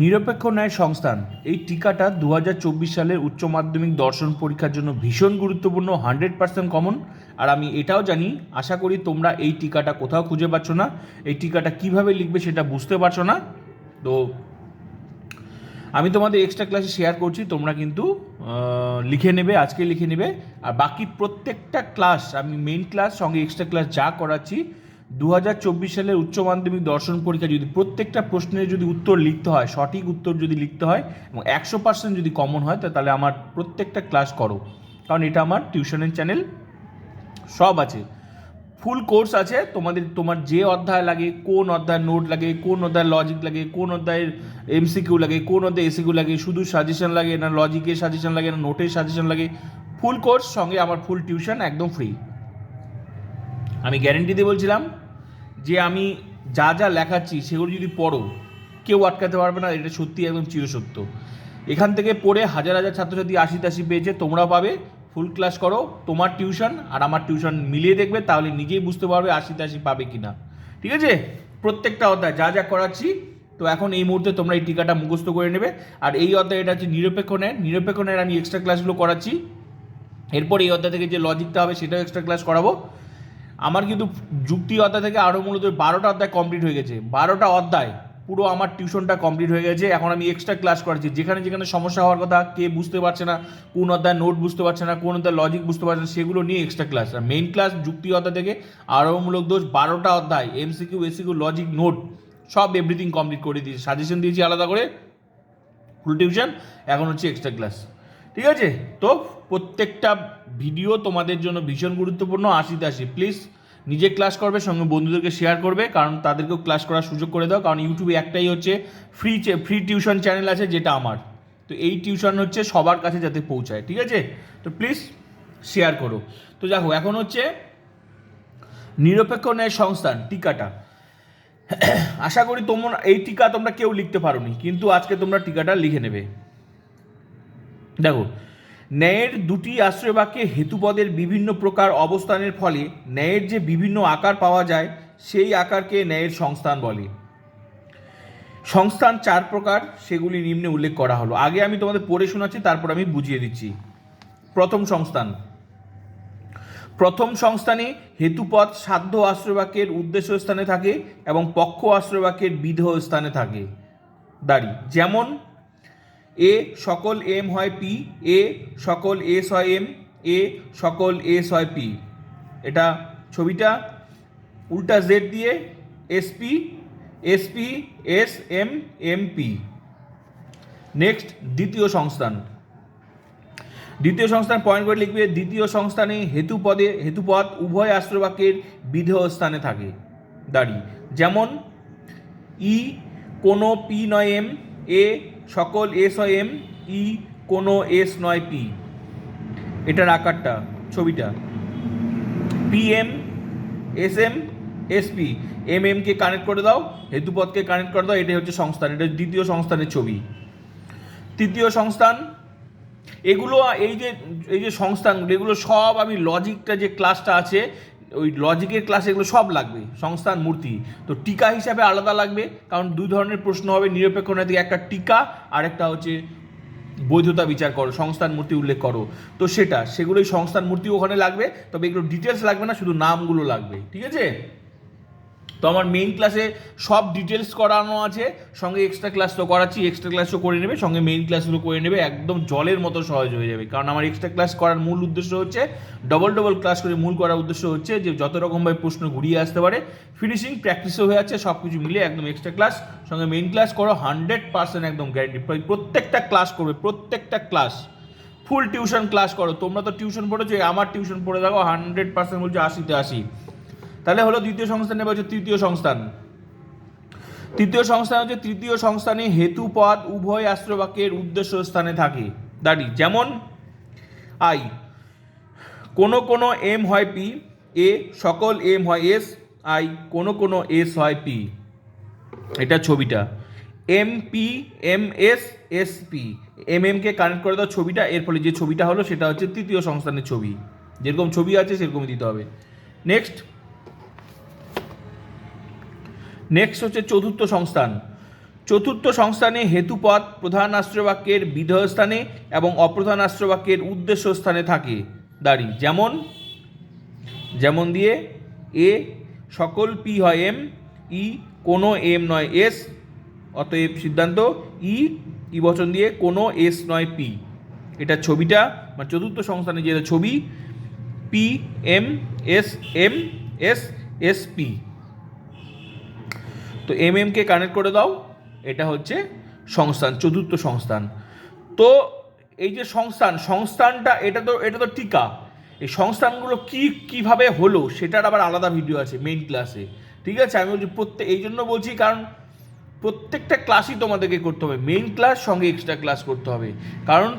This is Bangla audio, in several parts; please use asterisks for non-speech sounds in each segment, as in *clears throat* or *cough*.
নিরপেক্ষ ন্যায় সংস্থান। এই টিকাটা দু হাজার চব্বিশ সালের উচ্চ মাধ্যমিক দর্শন পরীক্ষার জন্য ভীষণ গুরুত্বপূর্ণ, হান্ড্রেড পার্সেন্ট কমন। আর আমি এটাও জানি, আশা করি তোমরা এই টিকাটা কোথাও খুঁজে পাচ্ছ না। এই টিকাটা কীভাবে লিখবে সেটা বুঝতে পারছ না। তো, আমি তোমাদের এক্সট্রা ক্লাসে শেয়ার করছি, তোমরা কিন্তু লিখে নেবে, আজকে লিখে নেবে। আর বাকি প্রত্যেকটা ক্লাস আমি মেন ক্লাস সঙ্গে এক্সট্রা ক্লাস যা করাচ্ছি দু হাজার চব্বিশ সালের উচ্চ মাধ্যমিক দর্শন পরীক্ষা যদি প্রত্যেকটা প্রশ্নের যদি উত্তর লিখতে হয়, সঠিক উত্তর যদি লিখতে হয় এবং একশো পার্সেন্ট যদি কমন হয় তাহলে আমার প্রত্যেকটা ক্লাস করো। কারণ এটা আমার টিউশনের চ্যানেল সব আছে। ফুল কোর্স আছে, তোমাদের, তোমার যে অধ্যায় লাগে, কোন অধ্যায়ের নোট লাগে, কোন অধ্যায়ের লজিক লাগে, কোন অধ্যায়ের এমসিকিউ লাগে, কোন অধ্যায়ে এসিকিউ লাগে, শুধু সাজেশন লাগে না লজিকের সাজেশন লাগে না নোটের সাজেশন লাগে। ফুল কোর্স সঙ্গে আমার ফুল টিউশন একদম ফ্রি আমি গ্যারেন্টি দিয়ে বলছিলাম যে আমি যা যা লেখাচ্ছি সেগুলো যদি পড়ো, কেউ আটকাতে পারবে না, এটা সত্যি একদম চিরসত্য। এখান থেকে পড়ে হাজার হাজার ছাত্রছাত্রী আশি তাশি পেয়েছে তোমরা পাবে ফুল ক্লাস করো, তোমার টিউশন আর আমার টিউশন মিলিয়ে দেখবে, তাহলে নিজেই বুঝতে পারবে আশি তাশি পাবে কি না ঠিক আছে? প্রত্যেকটা অধ্যায় যা যা করাচ্ছি, তো এখন এই মুহূর্তে তোমরা এই টিকাটা মুখস্থ করে নেবে। আর এই অধ্যায় এটা হচ্ছে নিরপেক্ষ ন্যায়। নিরপেক্ষ আমি এক্সট্রা ক্লাসগুলো করাচ্ছি। এরপর এই অধ্যায় থেকে যে লজিকটা হবে, সেটাও এক্সট্রা ক্লাস করাবো। আমার কিন্তু যুক্তি অধ্যায় থেকে আরও মূলত বারোটা অধ্যায় কমপ্লিট হয়ে গেছে। বারোটা অধ্যায়, পুরো আমার টিউশনটা কমপ্লিট হয়ে গেছে। এখন আমি এক্সট্রা ক্লাস করাচ্ছি। যেখানে যেখানে সমস্যা হওয়ার কথা, কে বুঝতে পারছে না, কোন অধ্যায় নোট বুঝতে পারছে না, কোন অধ্যায় লজিক বুঝতে পারছে না, সেগুলো নিয়ে এক্সট্রা ক্লাস আর মেইন ক্লাস যুক্তি অধ্যায় থেকে আরোমূলক দোষ, বারোটা অধ্যায় এমসিকিউ এসিকিউ লজিক নোট সব এভরিথিং কমপ্লিট করে দিয়েছি। সাজেশন দিয়েছি আলাদা করে ফুল টিউশন এখন হচ্ছে এক্সট্রা ক্লাস ঠিক আছে? তো প্রত্যেকটা ভিডিও তোমাদের জন্য ভীষণ গুরুত্বপূর্ণ আশিতে আশি প্লিজ নিজে ক্লাস করবে, সঙ্গে বন্ধুদেরকে শেয়ার করবে, কারণ তাদেরকেও ক্লাস করার সুযোগ করে দাও, কারণ ইউটিউবে একটাই হচ্ছে ফ্রি ফ্রি টিউশন চ্যানেল আছে যেটা আমার। তো এই টিউশন হচ্ছে সবার কাছে যাতে পৌঁছায়, ঠিক আছে? তো প্লিজ শেয়ার করো। তো দেখো, এখন হচ্ছে নিরপেক্ষ ন্যায় সংস্থান, টিকাটা। *clears throat* আশা করি তোমরা, এই টিকা তোমরা কেউ লিখতে পারোনি, কিন্তু আজকে তোমরা টিকাটা লিখে নেবে। দেখো, ন্যায়ের দুটি আশ্রয় বাক্যে হেতুপদের বিভিন্ন প্রকার অবস্থানের ফলে ন্যায়ের যে বিভিন্ন আকার পাওয়া যায়, সেই আকারকে ন্যায়ের সংস্থান বলে। সংস্থান চার প্রকার, সেগুলি নিম্নে উল্লেখ করা হলো। আগে আমি তোমাদের পড়ে শোনাচ্ছি, তারপর আমি বুঝিয়ে দিচ্ছি। প্রথম সংস্থান। প্রথম সংস্থানে হেতুপদ সাধ্য আশ্রয়বাক্যের উদ্দেশ্য স্থানে থাকে এবং পক্ষ আশ্রয়বাক্যের বিধ স্থানে থাকে। দাঁড়ি, যেমন এ সকল এম হয় পি, এ সকল এস হয় এম, এ সকল এস হয় পি। এটা ছবিটা উল্টা জেড দিয়ে SP SP S M M P next দ্বিতীয় সংস্থান। দ্বিতীয় সংস্থান পয়েন্ট করে লিখবে, দ্বিতীয় সংস্থানে হেতুপদে হেতুপদ উভয় আশ্রবাক্যের বিধেয় স্থানে থাকে। দাঁড়ি। যেমন, ই কোনো পি নয় এম, এ সকল এস হয় এম, ই কোনো এস নয় পি। এটার আকারটা, ছবিটা। P M S M, S P. M এমকে কানেক্ট করে দাও হেতুপথকে কানেক্ট করে দাও, এটাই হচ্ছে সংস্থান, এটা দ্বিতীয় সংস্থানের ছবি। তৃতীয় সংস্থান, এগুলো, এই যে এই যে সংস্থানগুলো এগুলো সব আমি লজিকটা যে ক্লাসটা আছে ওই লজিকের ক্লাসে এগুলো সব লাগবে সংস্থান মূর্তি। তো টিকা হিসাবে আলাদা লাগবে, কারণ দুই ধরনের প্রশ্ন হবে, নিরপেক্ষ নৈতিক একটা টিকা আর একটা হচ্ছে বৈধতা বিচার করো সংস্থান মূর্তি উল্লেখ করো। তো সেটা, সেগুলোই সংস্থান মূর্তি ওখানে লাগবে, তবে এগুলো ডিটেলস লাগবে না, শুধু নামগুলো লাগবে, ঠিক আছে? তো আমার মেইন ক্লাসে সব ডিটেলস করানো আছে। সঙ্গে এক্সট্রা ক্লাস তো করাচ্ছি এক্সট্রা ক্লাসও করে নেবে, সঙ্গে মেইন ক্লাসগুলো করে নেবে, একদম জলের মতো সহজ হয়ে যাবে। কারণ আমার এক্সট্রা ক্লাস করার মূল উদ্দেশ্য হচ্ছে ডবল ডবল ক্লাস করে মূল করার উদ্দেশ্য হচ্ছে যে যত রকমভাবে প্রশ্ন ঘুরিয়ে আসতে পারে ফিনিশিং প্র্যাকটিসও হয়ে যাচ্ছে সব কিছু মিলে একদম এক্সট্রা ক্লাস সঙ্গে মেইন ক্লাস করো হান্ড্রেড পার্সেন্ট একদম গ্যারেন্টি প্রত্যেকটা ক্লাস করবে, প্রত্যেকটা ক্লাস ফুল টিউশন ক্লাস করো। তোমরা তো টিউশন পড়েছো আমার টিউশন পড়ে দেখো হান্ড্রেড পার্সেন্ট বলছে আশিতে আশি। তাহলে হলো দ্বিতীয় সংস্থান নেবে হচ্ছে তৃতীয় সংস্থান। তৃতীয় সংস্থান হচ্ছে তৃতীয় সংস্থানে হেতুপদ উভয় আশ্রবাক্যের উদ্দেশ্য স্থানে থাকে। দাঁড়ি, যেমন আই, কোনো কোনো এম হয় পি, এ সকল এম হয় এস, আই, কোনো কোনো এস হয় পি। এটা ছবিটা। M P, M S S P. M এমকে কানেক্ট করে দাও ছবিটা, এর ফলে যে ছবিটা হলো সেটা হচ্ছে তৃতীয় সংস্থানের ছবি। যেরকম ছবি আছে সেরকমই দিতে হবে। নেক্সট নেক্সট হচ্ছে চতুর্থ সংস্থান। চতুর্থ সংস্থানে হেতুপদ প্রধান আশ্রয়বাক্যের বিধেয় স্থানে এবং অপ্রধান আশ্রয়বাক্যের উদ্দেশ্য স্থানে থাকে। দাঁড়ি, যেমন যেমন দিয়ে, এ, সকল পি হয় এম, ই, কোনো এম নয় এস, অতএব সিদ্ধান্ত, ই ই বচন দিয়ে কোনো এস নয় পি। এটা ছবিটা মানে চতুর্থ সংস্থানে যেটা ছবি, P, M, S M, S S P. তো এম এমকে কানেক্ট করে দাও, এটা হচ্ছে সংস্থান, চতুর্থ সংস্থান। তো এই যে সংস্থান, সংস্থানটা, এটা তো এটা তো টিকা। এই সংস্থানগুলো কি, কীভাবে হলো, সেটার আবার আলাদা ভিডিও আছে মেইন ক্লাসে ঠিক আছে? আমি বলছি প্রত্যেক এই জন্য বলছি কারণ প্রত্যেকটা ক্লাসই তোমাদেরকে করতে হবে। মেইন ক্লাস সঙ্গে এক্সট্রা ক্লাস করতে হবে। কারণ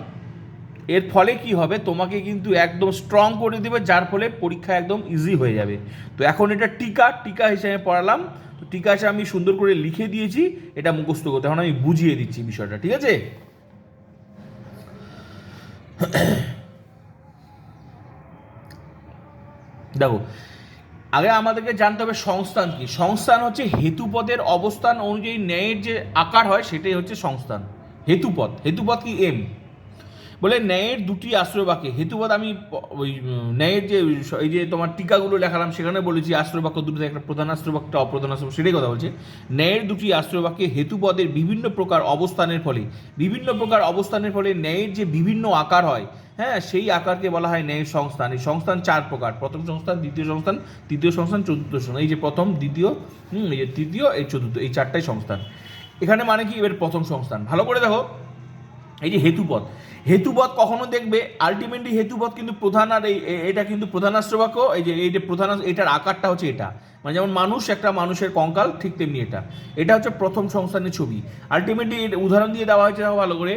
এর ফলে কি হবে? তোমাকে কিন্তু একদম স্ট্রং করে দেবে, যার ফলে পরীক্ষা একদম ইজি হয়ে যাবে। তো এখন এটা টিকা টিকা হিসেবে পড়ালাম। তো টিকা হিসেবে আমি সুন্দর করে লিখে দিয়েছি, এটা মুখস্থ করতে এখন আমি বুঝিয়ে দিচ্ছি বিষয়টা, ঠিক আছে? দেখো, আগে আমাদেরকে জানতে হবে সংস্থান কি? সংস্থান হচ্ছে হেতুপদের অবস্থান অনুযায়ী ন্যায়ের যে আকার হয়, সেটাই হচ্ছে সংস্থান। হেতুপদ হেতুপদ কি এম বলে ন্যায়ের দুটি আশ্রয় বাক্যে। হেতুপদ আমি ওই ন্যায়ের যে এই যে তোমার টিকাগুলো লেখালাম, সেখানে বলেছি আশ্রয় বাক্য দুটো একটা প্রধান আশ্রয় বাক্য একটা অপ্রধান আশ্রয় সেটাই কথা বলছে। ন্যায়ের দুটি আশ্রয় বাক্যে হেতুপদের বিভিন্ন প্রকার অবস্থানের ফলে, বিভিন্ন প্রকার অবস্থানের ফলে ন্যায়ের যে বিভিন্ন আকার হয় হ্যাঁ সেই আকারকে বলা হয় ন্যায়ের সংস্থান। এই সংস্থান চার প্রকার, প্রথম সংস্থান, দ্বিতীয় সংস্থান, তৃতীয় সংস্থান, চতুর্থ সংস্থান। এই যে প্রথম, দ্বিতীয়, হুম, এই যে তৃতীয়, এই চতুর্থ, এই চারটাই সংস্থান। এখানে মানে কি? এবার প্রথম সংস্থান। ভালো করে দেখো। এই যে হেতুপথ হেতুপথ কখনো দেখবে আলটিমেটলি হেতুপথ কিন্তু প্রধান আর এই এটা কিন্তু প্রধান আশ্রবাক্য এই যে এই যে প্রধান, এটার আকারটা হচ্ছে এটা। মানে যেমন মানুষ একটা মানুষের কঙ্কাল, ঠিক তেমনি এটা। এটা হচ্ছে প্রথম সংস্থানের ছবি। আলটিমেটলি উদাহরণ দিয়ে দেওয়া হয়েছে ভালো করে।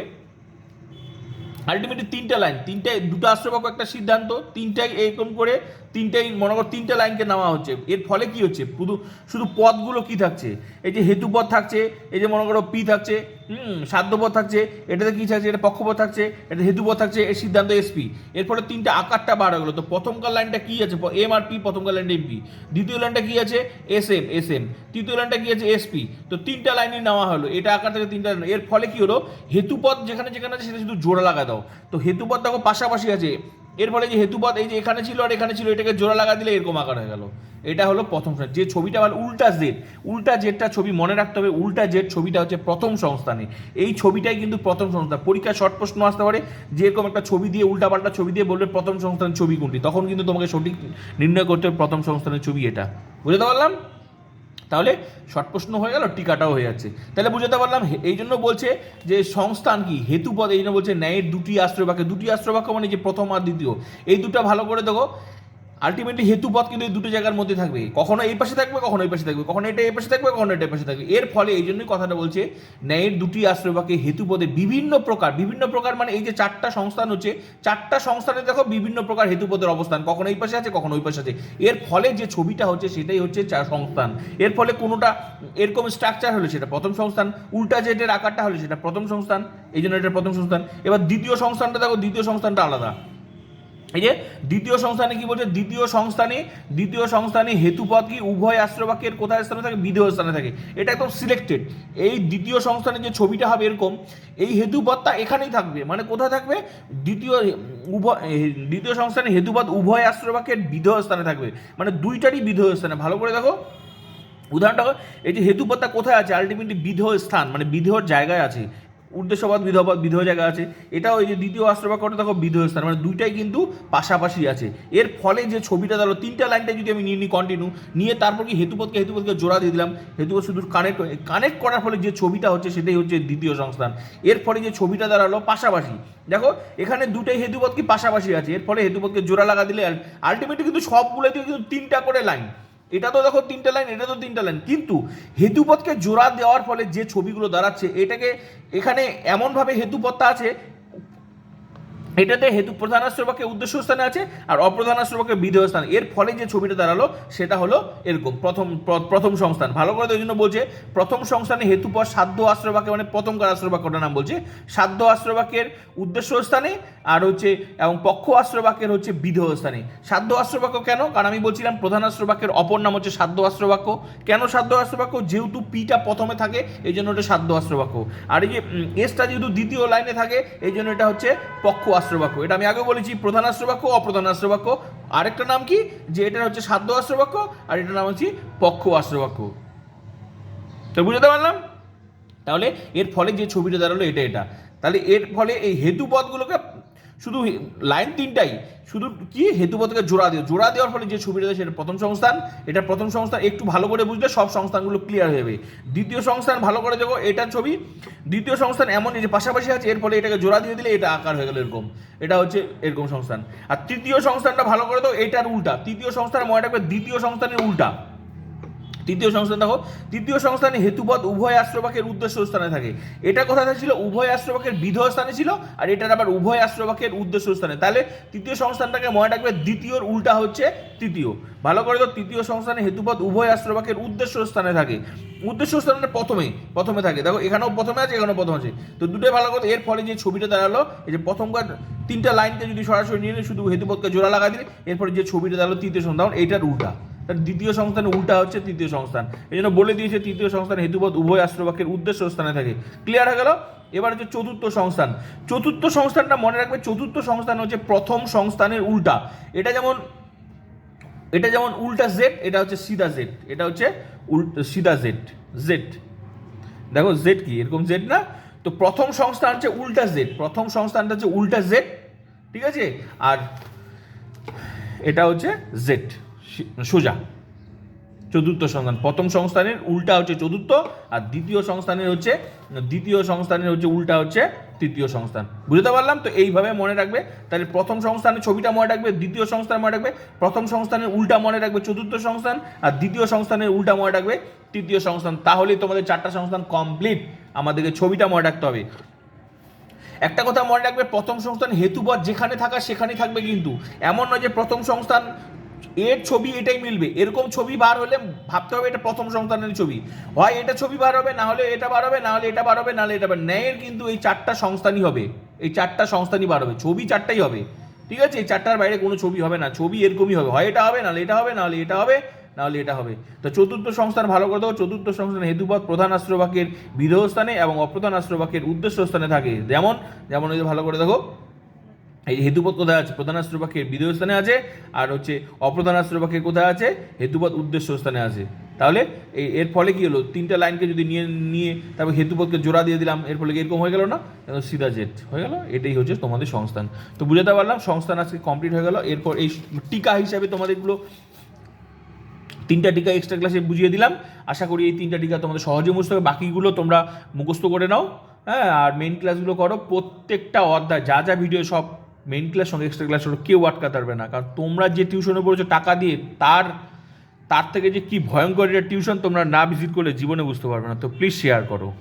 আলটিমেটলি তিনটা লাইন তিনটে, দুটো আশ্রবাক্য একটা সিদ্ধান্ত, তিনটাই এরকম করে তিনটাই মনে করো তিনটা লাইনকে নেওয়া হচ্ছে। এর ফলে কি হচ্ছে? শুধু শুধু পদগুলো কি থাকছে? এই যে হেতুপদ থাকছে, এই যে মনে করো পি থাকছে, হুম সাধ্যপদ থাকছে, এটাতে কি থাকছে? এটা পক্ষপথ থাকছে এটা হেতুপদ থাকছে, এর সিদ্ধান্ত এসপি এর ফলে তিনটা আকারটা হয়ে গেলো। তো প্রথমকার লাইনটা কি আছে? এম আর পি প্রথমকার লাইনটা এমপি দ্বিতীয় লাইনটা কি আছে? এস এম এস এম তৃতীয় লাইনটা কি আছে? এসপি তো তিনটা লাইনই নেওয়া হলো। এটা আকার থেকে তিনটা। এর ফলে কি হলো? হেতুপদ যেখানে যেখানে আছে, সেটা শুধু জোড়া লাগা দাও। তো হেতুপদ দেখো পাশাপাশি আছে। এর ফলে যে হেতুপদ এই যে এখানে ছিল আর এখানে ছিল, এটাকে জোড়া লাগা দিলে এরকম আকার হয়ে গেল। এটা হলো প্রথম। যে ছবিটা হলো উল্টা জেড, উল্টা জেডটা ছবি মনে রাখতে হবে, উল্টা জেড ছবিটা হচ্ছে প্রথম সংস্থানে এই ছবিটাই কিন্তু প্রথম সংস্থান পরীক্ষায় শর্ট প্রশ্ন আসতে পারে, যেরকম একটা ছবি দিয়ে উল্টা পাল্টা ছবি দিয়ে বলবে প্রথম সংস্থানের ছবি কোনটি, তখন কিন্তু তোমাকে সঠিক নির্ণয় করতে হবে প্রথম সংস্থানের ছবি এটা। বুঝতে পারলাম? তাহলে শর্ট প্রশ্ন হয়ে গেল, টিকাটাও হয়ে যাচ্ছে। তাহলে বুঝাতে পারলাম এই জন্য বলছে যে সংস্থান কি? হেতুপদ, এই জন্য বলছে ন্যায়ের দুটি আশ্রয় বাক্য দুটি আশ্রয় বাক্য মানে যে প্রথম আর দ্বিতীয়। এই দুটো ভালো করে দেখো আলটিমেটলি হেতুপদ কিন্তু এই দুটো জায়গার মধ্যে থাকবে। কখনো এই পাশে থাকবে, কখনো এই পাশে থাকবে, কখনো এটা এই পাশে থাকবে, কখনো এটা এই পাশে থাকবে। এর ফলে এই জন্যই কথাটা বলছে, ন্যায়ের দুটি আশ্রয় বাক্যে হেতুপদে বিভিন্ন প্রকার বিভিন্ন প্রকার মানে এই যে চারটা সংস্থান হচ্ছে, চারটা সংস্থানে দেখো বিভিন্ন প্রকার হেতুপদের অবস্থান। কখনো এই পাশে আছে, কখনো ওই পাশে আছে। এর ফলে যে ছবিটা হচ্ছে সেটাই হচ্ছে সংস্থান। এর ফলে কোনোটা এরকম স্ট্রাকচার হলে সেটা প্রথম সংস্থান, উল্টা জেটের আকারটা হলে সেটা প্রথম সংস্থান, এই জন্য এটা প্রথম সংস্থান। এবার দ্বিতীয় সংস্থানটা দেখো, দ্বিতীয় সংস্থানটা আলাদা। এই যে দ্বিতীয় সংস্থানে কি বলছে? দ্বিতীয় সংস্থানে দ্বিতীয় সংস্থানে হেতুপদ কি? উভয় আশ্রবাক্যের কোথায় স্থানে থাকে? বিধেয় স্থানে থাকে। এটা একদম সিলেক্টেড এই দ্বিতীয় সংস্থানে যে ছবিটা হবে এরকম, এই হেতুপদটা এখানেই থাকবে। মানে কোথায় থাকবে? দ্বিতীয়, উভয় দ্বিতীয় সংস্থানে হেতুপদ উভয় আশ্রবাক্যের বিধেয় স্থানে থাকবে। মানে দুইটারই বিধেয় স্থানে। ভালো করে দেখো। উদাহরণটা এই যে হেতুপদটা কোথায় আছে? আলটিমেটলি বিধেয় স্থান মানে বিধেয়র জায়গায় আছে। উদ্দেশ্যপদ বিধপদ বিধেয় জায়গা আছে। এটাও এই যে দ্বিতীয় আশ্রবাক্যটা দেখো বিধেয় স্থান মানে দুইটাই কিন্তু পাশাপাশি আছে। এর ফলে যে ছবিটা দাঁড়াল, তিনটা লাইনটা যদি আমি নিয়ে নিই কন্টিনিউ নিয়ে তারপর কি হেতুপথকে হেতুপথকে জোড়া দিয়ে দিলাম, হেতুপথ শুধু কানেক্ট কানেক্ট করার ফলে যে ছবিটা হচ্ছে, সেটাই হচ্ছে দ্বিতীয় সংস্থান। এর ফলে যে ছবিটা দাঁড়াল পাশাপাশি। দেখো, এখানে দুটাই হেতুপথ কি পাশাপাশি আছে। এর ফলে হেতুপথকে জোড়া লাগা দিলে আলটিমেটলি কিন্তু সবগুলোতে কিন্তু তিনটা করে লাইন এটা তো দেখো তিনটে লাইন এটা তো তিনটা লাইন কিন্তু হেতুপথকে জোড়া দেওয়ার ফলে যে ছবিগুলো দাঁড়াচ্ছে, এটাকে এখানে এমনভাবে হেতুপথটা আছে এটাতে হেতু প্রধানাশ্রবাকের উদ্দেশ্য স্থানে আছে আর অপ্রধানাশ্রবাকের বিধেয় স্থান। এর ফলে যে ছবিটা দাঁড়াল, সেটা হলো এরকম প্রথম প্রথম সংস্থান। ভালো করে তো জন্য বলছে, প্রথম সংস্থানে হেতু পর সাধ্য আশ্রবাকে মানে প্রথমকার আশ্রবাক্যটার নাম বলছে? সাধ্য আশ্রবাকের উদ্দেশ্য স্থানে আর হচ্ছে, এবং পক্ষ আশ্রবাকের হচ্ছে বিধেয় স্থানে। সাধ্য আশ্রবাক্য কেন? কারণ আমি বলছিলাম প্রধান আশ্রবাক্যের অপর নাম হচ্ছে সাধ্য আশ্রবাক্য কেন সাধ্য আশ্রবাক্য যেহেতু পিটা প্রথমে থাকে, এই জন্য ওটা সাধ্য আশ্রবাক্য আর এই যে এসটা যেহেতু দ্বিতীয় লাইনে থাকে, এই জন্য এটা হচ্ছে পক্ষ আশ্রবাক্য এটা আমি আগে বলেছি, প্রধান আশ্রবাক্য অপ্রধান আশ্রবাক্য আরেকটা নাম কি? যে এটা হচ্ছে সাধ্য আশ্রবাক্য আর এটার নাম হচ্ছে পক্ষ আশ্রবাক্য তো বুঝতে পারলাম? তাহলে এর ফলে যে ছবিটা দাঁড়াল এটা এটা। তাহলে এর ফলে এই হেতুপদগুলোকে শুধু লাইন তিনটাই। শুধু কি? হেতুপথকে জোড়া দিও। জোড়া দেওয়ার ফলে যে ছবিটা সেটা প্রথম সংস্থান। এটা প্রথম সংস্থান একটু ভালো করে বুঝলে সব সংস্থানগুলো ক্লিয়ার হয়ে যাবে। দ্বিতীয় সংস্থান ভালো করে দেখো, এটার ছবি। দ্বিতীয় সংস্থান এমন যে পাশাপাশি আছে, এর ফলে এটাকে জোড়া দিয়ে দিলে এটা আকার হয়ে গেল এরকম। এটা হচ্ছে এরকম সংস্থান। আর তৃতীয় সংস্থানটা ভালো করে দাও এটার উল্টা। তৃতীয় সংস্থান মনে রাখবে দ্বিতীয় সংস্থানের উল্টা। তৃতীয় সংস্থান দেখো, তৃতীয় সংস্থানে হেতুপদ উভয় আশ্রবাকের উদ্দেশ্য স্থানে থাকে। এটা কোথায় ছিল উভয় আশ্রবাকের বিধেয় স্থানে ছিল, আর এটার আবার উভয় আশ্রবাকের উদ্দেশ্য স্থানে। তাহলে তৃতীয় সংস্থানটাকে মনে রাখবে, দ্বিতীয়র উল্টা হচ্ছে তৃতীয়। ভালো করে তো তৃতীয় সংস্থানে হেতুপদ উভয় আশ্রবাকের উদ্দেশ্য স্থানে থাকে। উদ্দেশ্য স্থানে প্রথমে প্রথমে থাকে। দেখো, এখানেও প্রথমে আছে, এখানেও প্রথম আছে। তো দুটোই ভালো কথা এর ফলে যে ছবিটা দাঁড়াল, এই যে প্রথমবার তিনটা লাইনকে যদি সরাসরি নিয়ে শুধু হেতুপদকে জোড়া লাগা দিলে, এরপরে যে ছবিটা দাঁড়াল, তৃতীয় সংস্থান এইটার উল্টা। তার দ্বিতীয় সংস্থান উল্টা হচ্ছে তৃতীয় সংস্থান। এই জন্য বলে দিয়েছে তৃতীয় সংস্থান হেতুপদ উভয় আশ্রবাক্যের উদ্দেশ্য স্থানে থাকে। ক্লিয়ার হয়ে গেল? এবার হচ্ছে চতুর্থ সংস্থান। চতুর্থ সংস্থানটা মনে রাখবে, চতুর্থ সংস্থান হচ্ছে প্রথম সংস্থানের উল্টা। এটা যেমন এটা যেমন উল্টা জেড এটা হচ্ছে সিধা জেড এটা হচ্ছে সিধা জেড জেড দেখো জেড কি? এরকম জেড না? তো প্রথম সংস্থান হচ্ছে উল্টা জেড প্রথম সংস্থানটা হচ্ছে উল্টা জেড ঠিক আছে? আর এটা হচ্ছে জেড সোজা। চতুর্থ সংস্থান। প্রথম সংস্থানের উল্টা হচ্ছে চতুর্থ, আর দ্বিতীয় সংস্থানের হচ্ছে দ্বিতীয় সংস্থানের হচ্ছে উল্টা হচ্ছে তৃতীয় সংস্থান। বুঝতে পারলাম? তো এইভাবে মনে রাখবে। তাহলে প্রথম সংস্থানের ছবিটা মনে রাখবে, দ্বিতীয় সংস্থান মনে রাখবে, প্রথম সংস্থানের উল্টা মনে রাখবে চতুর্থ সংস্থান, আর দ্বিতীয় সংস্থানের উল্টা মনে রাখবে তৃতীয় সংস্থান। তাহলেই তোমাদের চারটা সংস্থান কমপ্লিট আমাদেরকে ছবিটা মনে রাখতে হবে। একটা কথা মনে রাখবে, প্রথম সংস্থান হেতুপদ যেখানে থাকা সেখানেই থাকবে কিন্তু। এমন নয় যে প্রথম সংস্থান এর ছবি এটাই মিলবে। এরকম ছবি বার হলে ভাবতে হবে এটা প্রথম সংস্থানের ছবি। হয় এটা ছবি বার হবে, না হলে এটা বার হবে, না হলে এটা বার হবে, না হলে এটা বার ন্যায়ের কিন্তু এই চারটা সংস্থানই হবে। এই চারটা সংস্থানই বার হবে। ছবি চারটাই হবে। ঠিক আছে? এই চারটার বাইরে কোনো ছবি হবে না। ছবি এরকমই হবে। হয় এটা হবে নাহলে এটা হবে নাহলে এটা হবে নাহলে এটা হবে। তো চতুর্থ সংস্থান ভালো করে দেবো চতুর্থ সংস্থান হেতুপদ প্রধান আশ্রবাকের বিধেয় স্থানে এবং অপ্রধান আশ্রবাকের উদ্দেশ্য স্থানে থাকে। যেমন যেমন ওই ভালো করে দেখো। এই হেতুপথ কোথায় আছে? প্রধান আশ্রবাকের বিধেয় স্থানে আছে, আর হচ্ছে অপ্রধান আশ্রবাকের কোথায় আছে? হেতুপদ উদ্দেশ্য স্থানে আছে। তাহলে এই এর ফলে কি হলো? তিনটা লাইনকে যদি নিয়ে নিয়ে তারপর হেতুপথকে জোড়া দিয়ে দিলাম, এর ফলে এরকম হয়ে গেল না? সিধা জেট হয়ে গেল, এটাই হচ্ছে তোমাদের সংস্থান। তো বুঝাতে পারলাম, সংস্থান আজকে কমপ্লিট হয়ে গেল। এরপর এই টিকা হিসাবে তোমাদের এগুলো তিনটা টিকা এক্সট্রা ক্লাসে বুঝিয়ে দিলাম। আশা করি এই তিনটা টিকা তোমাদের সহজে মুখস্থ হবে। বাকিগুলো তোমরা মুখস্থ করে নাও হ্যাঁ? আর মেইন ক্লাসগুলো করো। প্রত্যেকটা অধ্যায়, যা যা ভিডিও সব মেইন ক্লাস সঙ্গে এক্সট্রা ক্লাস হলো, কেউ আটকাতে পারবে না। কারণ তোমরা যে টিউশনে পড়েছো, টাকা দিয়ে তার তার থেকে যে কী ভয়ঙ্কর এটা টিউশন তোমরা না ভিজিট করলে জীবনে বুঝতে পারবে না। তো প্লিজ শেয়ার করো।